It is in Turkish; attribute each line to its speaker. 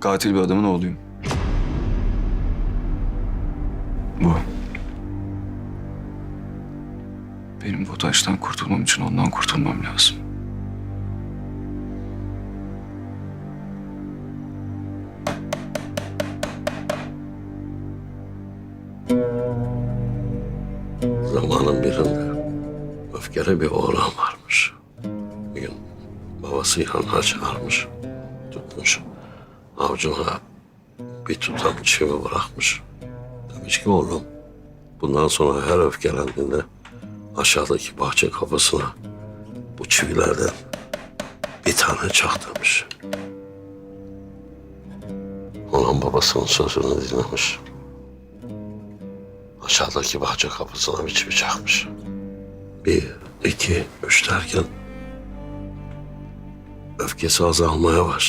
Speaker 1: Katil bir adamın oğluyum. Bu. Benim bu taştan kurtulmam için ondan kurtulmam lazım.
Speaker 2: Zamanın birinde öfkeli bir oğlan varmış. Bir gün babası yanına çağırmış. Avcuna bir tutam çivi bırakmış. Demiş ki oğlum bundan sonra her öfkelendiğinde aşağıdaki bahçe kapısına bu çivilerden bir tane çak demiş. Olan babasının sözünü dinlemiş. Aşağıdaki bahçe kapısına bir çivi çakmış. Bir, iki, üç derken öfkesi azalmaya başladı.